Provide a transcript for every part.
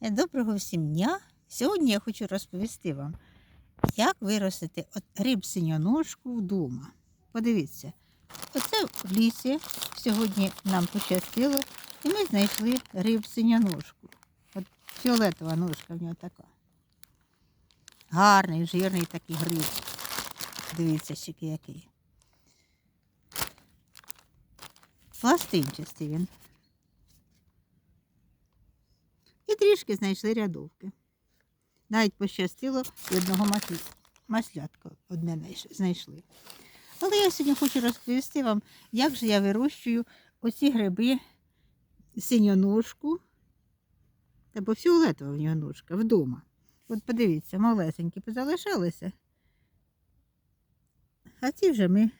Доброго всім дня! Сьогодні я хочу розповісти вам, як виростити риб синьоножку вдома. Подивіться, оце в лісі сьогодні нам пощастило, і ми знайшли риб синьоножку. От фіолетова ножка в нього така. Гарний, жирний такий гриб. Дивіться, ще який. Пластинчастий він. І трішки знайшли рядовки. Навіть пощастило і одного маслятка одне знайшли. Але я сьогодні хочу розповісти вам, як же я вирощую оці гриби синьоножку або фіолетова в нього ножка вдома. От подивіться, малесенькі позалишалися. А ці вже ми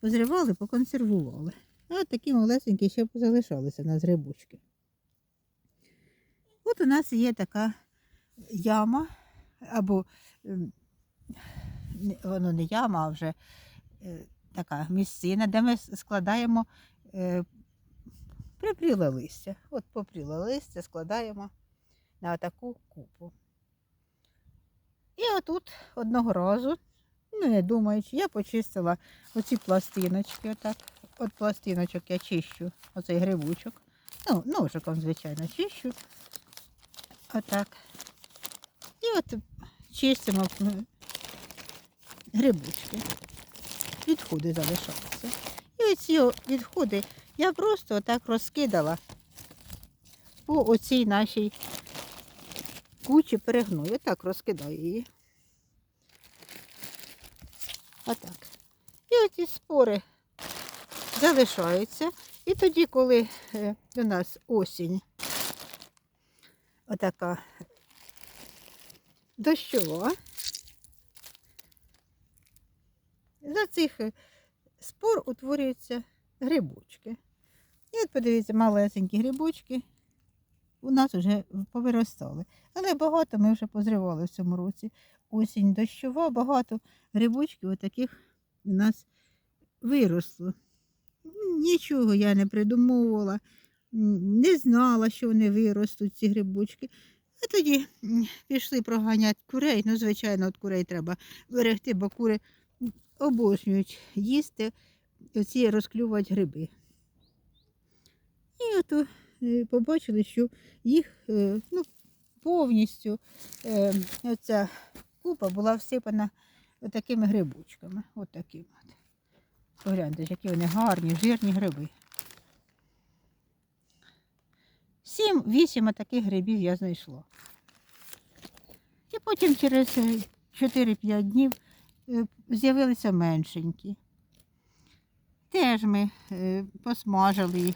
позривали, поконсервували. А такі малесенькі ще позалишалися на грибочки. От у нас є така яма, або ем, воно не яма, а вже е, така місцина, де ми складаємо е, припріле листя. От попріле листя складаємо на таку купу. І отут одного разу, ну не думаючи, я почистила оці пластиночки. Отак. От пластиночок я чищу оцей грибочок. Ну, ножиком, звичайно, чищу. Отак. І от чистимо грибочки. Відходи залишаються. І оці о- відходи я просто отак розкидала по оцій нашій кучі перегною. Отак розкидаю її. Отак. І оці спори залишаються. І тоді, коли е, у нас осінь, отака дощова. За цих е, спор утворюються грибочки. І от подивіться, малесенькі грибочки у нас вже повиростали. Але багато ми вже позривали в цьому році. Осінь дощова, багато грибочків отаких у нас виросло. Нічого я не придумовувала, м, не знала, що вони виростуть, ці грибочки. А тоді пішли проганяти курей. Ну, звичайно, от курей треба берегти, бо кури обожнюють їсти оці розклювати гриби. І от е, побачили, що їх е, ну, повністю е, оця купа була всипана такими грибочками. От такими. Погляньте, які вони гарні, жирні гриби. Сім-вісім таких грибів я знайшла. І потім через е, 4-5 днів е, з'явилися меншенькі. Теж ми е, посмажили їх.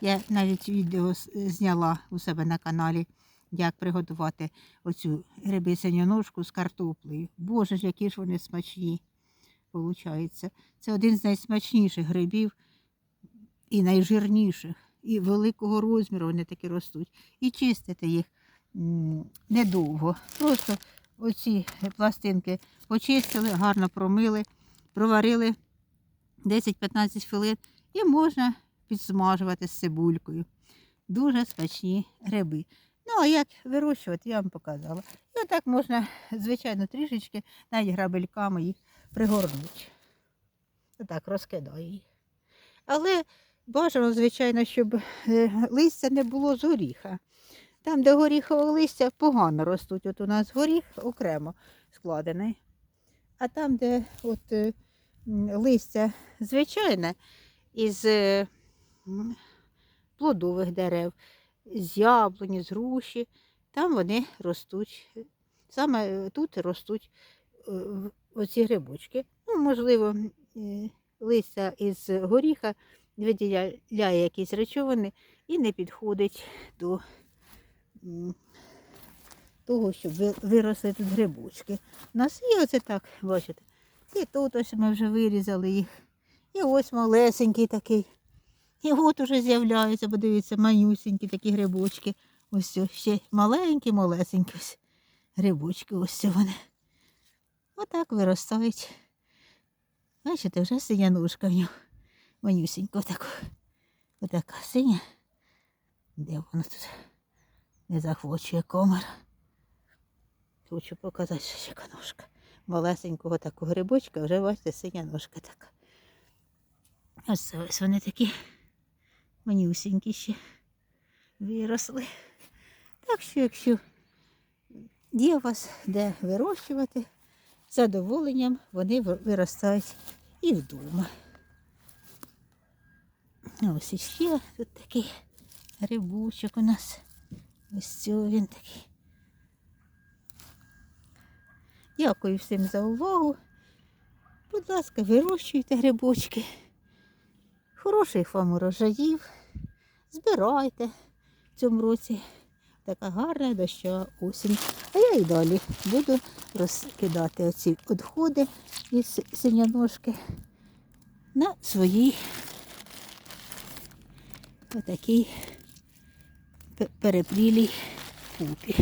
Я навіть відео зняла у себе на каналі, як приготувати оцю гриби синьоножку з картоплею. Боже ж, які ж вони смачні. Получається. Це один з найсмачніших грибів і найжирніших, і великого розміру вони такі ростуть. І чистити їх недовго. Просто оці пластинки почистили, гарно промили, проварили 10-15 хвилин і можна підсмажувати з цибулькою. Дуже смачні гриби. Ну, а як вирощувати, я вам показала. І отак можна, звичайно, трішечки, навіть грабельками їх пригорнути. Отак розкидаю їх. Але бажано, звичайно, щоб е, листя не було з горіха. Там, де горіхове листя, погано ростуть. От у нас горіх окремо складений. А там, де от, е, листя звичайне, із е, плодових дерев, з яблуні, з груші, там вони ростуть. Саме тут ростуть оці грибочки. Ну, можливо, листя із горіха виділяє якісь речовини і не підходить до того, щоб виросли тут грибочки. У нас є оце так, бачите. І тут ось ми вже вирізали їх. І ось малесенький такий. І от уже з'являються, подивіться, манюсенькі такі грибочки. Ось ще маленькі, малесенькі грибочки, ось вони. Отак виростають. Бачите, вже синя в нього. Манюсенька така. Отака синя. Де вона тут? не захочує комар. Хочу показати ще яка ножка. Малесенького такого грибочка, вже бачите, синя ножка така. Ось ось вони такі манюсінькі ще виросли. Так що, якщо є у вас де вирощувати, з задоволенням вони виростають і вдома. Ось іще тут такий грибочок у нас. Ось цього він такий. Дякую всім за увагу. Будь ласка, вирощуйте грибочки. Хороших вам урожаїв. Збирайте в цьому році. Така гарна дощова осінь. А я і далі буду розкидати оці відходи із синяножки на своїй отакій пе- перепрілій купі.